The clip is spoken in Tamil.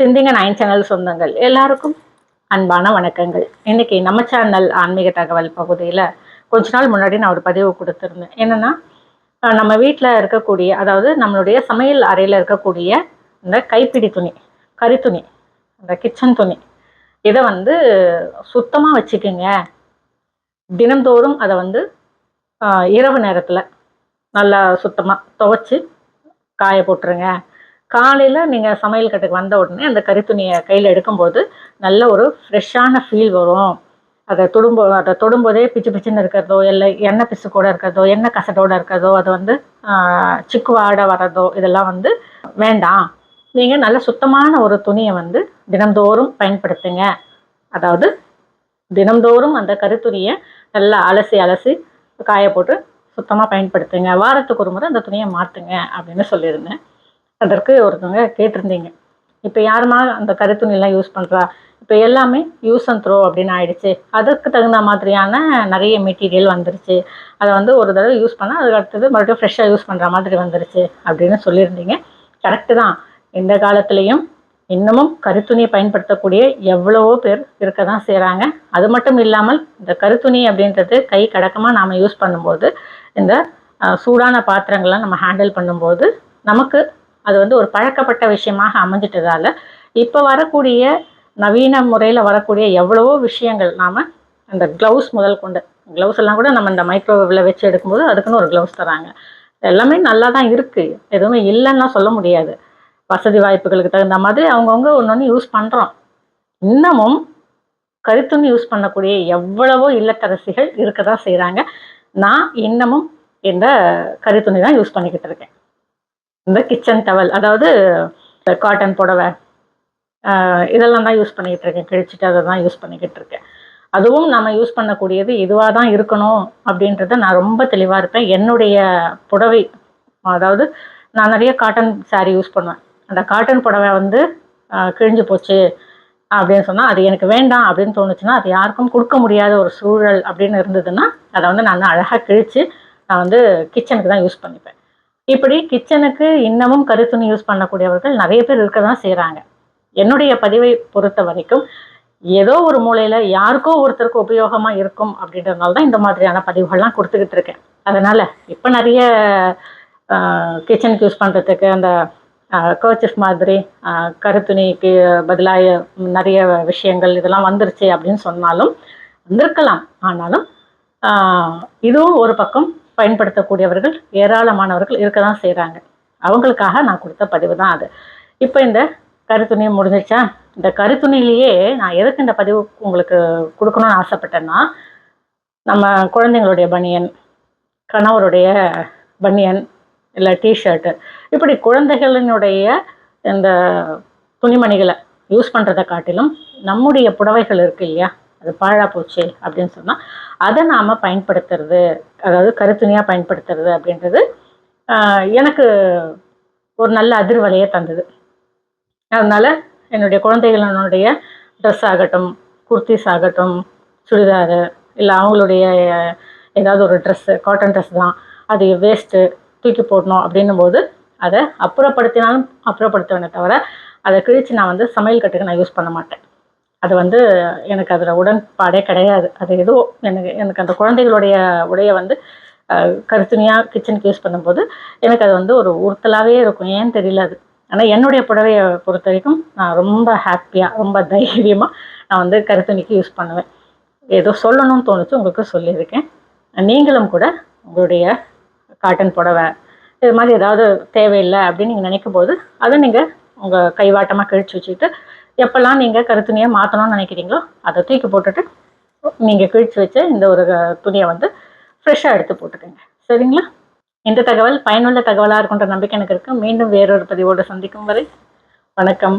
சிந்திங்க நைன் சேனல் சொந்தங்கள். எல்லாருக்கும் அன்பான வணக்கங்கள். இன்னைக்கு நம்ம சேனல் ஆன்மீக தகவல் பகுதியில் கொஞ்ச நாள் முன்னாடி நான் ஒரு பதிவு கொடுத்துருந்தேன். என்னன்னா நம்ம வீட்டில் இருக்கக்கூடிய அதாவது நம்மளுடைய சமையல் அறையில் இருக்கக்கூடிய இந்த கைப்பிடி துணி கரித்துணி இந்த கிச்சன் துணி இதை வந்து சுத்தமாக வச்சுக்கோங்க. தினந்தோறும் அதை வந்து இரவு நேரத்தில் நல்லா சுத்தமாக துவைச்சி காய போட்டுருங்க. காலையில் நீங்கள் சமையல் கட்டுக்கு வந்த உடனே அந்த கரித்துணியை கையில் எடுக்கும்போது நல்ல ஒரு ஃப்ரெஷ்ஷான ஃபீல் வரும். அதை தொடும்போ அதை தொடும்போதே பிச்சு பிச்சுன்னு இருக்கிறதோ இல்லை எண்ணெய் பிசு கூட இருக்கிறதோ எண்ணெய் கசடோட இருக்கிறதோ அது வந்து சிக்குவாட வர்றதோ இதெல்லாம் வந்து வேண்டாம். நீங்கள் நல்ல சுத்தமான ஒரு துணியை வந்து தினந்தோறும் பயன்படுத்துங்க. அதாவது தினந்தோறும் அந்த கருத்துணியை நல்லா அலசி அலசி காய போட்டு சுத்தமாக பயன்படுத்துங்க. வாரத்துக்கு ஒரு முறை அந்த துணியை மாற்றுங்க அப்படின்னு சொல்லியிருந்தேன். அதற்கு ஒருத்தவங்க கேட்டிருந்தீங்க. இப்போ யாருமா அந்த கருத்துணிலாம் யூஸ் பண்ணுறா இப்போ எல்லாமே யூஸ் அண்ட் த்ரோ அப்படின்னு ஆயிடுச்சு. அதற்கு தகுந்த மாதிரியான நிறைய மெட்டீரியல் வந்துருச்சு. அதை வந்து ஒரு தடவை யூஸ் பண்ணால் அதுக்கு அடுத்தது மறுபடியும் ஃப்ரெஷ்ஷாக யூஸ் பண்ணுற மாதிரி வந்துருச்சு அப்படின்னு சொல்லியிருந்தீங்க. கரெக்டு தான். இந்த காலத்துலேயும் இன்னமும் கருத்துணியை பயன்படுத்தக்கூடிய எவ்வளவோ பேர் இருக்க தான் செய்கிறாங்க அது மட்டும் இல்லாமல் இந்த கருத்துணி அப்படின்றது கை கடக்கமாக நாம் யூஸ் பண்ணும்போது இந்த சூடான பாத்திரங்கள்லாம் நம்ம ஹேண்டில் பண்ணும்போது நமக்கு அது வந்து ஒரு பழக்கப்பட்ட விஷயமாக அமைஞ்சிட்டதால இப்போ வரக்கூடிய நவீன முறையில் வரக்கூடிய எவ்வளவோ விஷயங்கள் நாம் அந்த க்ளவுஸ் முதல் கொண்டு க்ளவுஸ் எல்லாம் கூட நம்ம இந்த மைக்ரோவேவில் வச்சு எடுக்கும்போது அதுக்குன்னு ஒரு க்ளவுஸ் தராங்க. எல்லாமே நல்லா தான் இருக்குது எதுவுமே இல்லைன்னா சொல்ல முடியாது. வசதி வாய்ப்புகளுக்கு தகுந்த மாதிரி அவங்கவுங்க ஒன்று ஒன்று யூஸ் பண்ணுறோம் இன்னமும் கருத்துன்னு யூஸ் பண்ணக்கூடிய எவ்வளவோ இல்லத்தரசிகள் இருக்க தான் செய்கிறாங்க நான் இன்னமும் இந்த கருத்துணி தான் யூஸ் பண்ணிக்கிட்டு இருக்கேன். இந்த கிச்சன் டவல் அதாவது காட்டன் புடவை இதெல்லாம் தான் யூஸ் பண்ணிக்கிட்டு இருக்கேன் கிழிச்சிட்டு அதை தான் யூஸ் பண்ணிக்கிட்டு இருக்கேன் அதுவும் நம்ம யூஸ் பண்ணக்கூடியது இதுவாக தான் இருக்கணும் அப்படின்றத நான் ரொம்ப தெளிவாக இருப்பேன். என்னுடைய புடவை அதாவது நான் நிறைய காட்டன் சாரீ யூஸ் பண்ணுவேன். அந்த காட்டன் புடவை வந்து கிழிஞ்சு போச்சு அப்படின்னு சொன்னால் அது எனக்கு வேண்டாம் அப்படின்னு தோணுச்சுன்னா அது யாருக்கும் கொடுக்க முடியாத ஒரு சூழல் அப்படின்னு இருந்ததுன்னா அதை வந்து நான் அழகாக கிழித்து நான் வந்து கிச்சனுக்கு தான் யூஸ் பண்ணிப்பேன். இப்படி கிச்சனுக்கு இன்னமும் கருத்துணி யூஸ் பண்ணக்கூடியவர்கள் நிறைய பேர் இருக்க தான் செய்கிறாங்க என்னுடைய பதிவை பொறுத்த வரைக்கும் ஏதோ ஒரு மூலையில் யாருக்கோ ஒருத்தருக்கு உபயோகமாக இருக்கும் அப்படின்றதுனால தான் இந்த மாதிரியான பதிவுகள்லாம் கொடுத்துக்கிட்டு இருக்கேன். அதனால் இப்போ நிறைய கிச்சனுக்கு யூஸ் பண்ணுறதுக்கு அந்த கர்ச்சிஃப் மாதிரி கருத்துணிக்கு பதிலாக நிறைய விஷயங்கள் இதெல்லாம் வந்துருச்சு அப்படின்னு சொன்னாலும் வந்திருக்கலாம். ஆனாலும் ஆஹ் இதுவும் ஒரு பக்கம் பயன்படுத்தக்கூடியவர்கள் ஏராளமானவர்கள் இருக்க தான் செய்கிறாங்க அவங்களுக்காக நான் கொடுத்த பதிவு தான் அது. இப்போ இந்த கருத்துணி முடிஞ்சிச்சா? இந்த கருத்துணிலேயே நான் எதுக்கு இந்த பதிவு உங்களுக்கு கொடுக்கணும்னு ஆசைப்பட்டேன்னா நம்ம குழந்தைங்களுடைய பனியன் கணவருடைய பனியன் இல்லை டிஷர்ட்டு இப்படி குழந்தைகளினுடைய இந்த துணிமணிகளை யூஸ் பண்ணுறதை காட்டிலும் நம்முடைய புடவைகள் இருக்கு இல்லையா? அது பாழா போச்சு அப்படின்னு சொன்னால் அதை நாம் பயன்படுத்துறது அதாவது கருத்துணியாக பயன்படுத்துறது அப்படின்றது எனக்கு ஒரு நல்ல அதிர்வலையை தந்தது. அதனால் என்னுடைய குழந்தைகளினுடைய ட்ரெஸ் ஆகட்டும் குர்த்திஸ் ஆகட்டும் சுடிதாரு இல்லை அவங்களுடைய ஏதாவது ஒரு ட்ரெஸ்ஸு காட்டன் ட்ரெஸ் தான் அது வேஸ்ட்டு தூக்கி போடணும் அப்படின்னும் போது அதை அப்புறப்படுத்தினாலும் அப்புறப்படுத்துவேனே தவிர அதை கிழித்து நான் வந்து சமையல் கட்டுக்கு நான் யூஸ் பண்ண மாட்டேன். அது வந்து எனக்கு அதில் உடன்பாடே கிடையாது. அது ஏதோ எனக்கு எனக்கு அந்த குழந்தைகளுடைய உடைய வந்து கருத்துணியாக கிச்சனுக்கு யூஸ் பண்ணும்போது எனக்கு அது வந்து ஒரு உறுத்தலாகவே இருக்கும். ஏன்னு தெரியல அது. ஆனால் என்னுடைய புடவையை பொறுத்த வரைக்கும் நான் ரொம்ப ஹாப்பியாக ரொம்ப தைரியமாக நான் வந்து கருத்துணிக்கு யூஸ் பண்ணுவேன். ஏதோ சொல்லணும்னு தோணுச்சு உங்களுக்கு சொல்லியிருக்கேன். நீங்களும் கூட உங்களுடைய காட்டன் புடவை இது மாதிரி ஏதாவது தேவையில்லை அப்படின்னு நீங்கள் நினைக்கும் போது அதை நீங்கள் உங்கள் கைவாட்டமாக கழிச்சு வச்சுக்கிட்டு எப்போல்லாம் நீங்கள் கருத்துணியை மாற்றணும்னு நினைக்கிறீங்களோ அதை தூக்கி போட்டுட்டு நீங்கள் கிழிச்சு வச்ச இந்த ஒரு துணியை வந்து ஃப்ரெஷ்ஷாக எடுத்து போட்டுக்கோங்க. சரிங்களா? இந்த தகவல் பயனுள்ள தகவலாக இருக்குன்ற நம்பிக்கை எனக்கு இருக்குது மீண்டும் வேறொரு பதிவோடு சந்திக்கும் வரை வணக்கம்.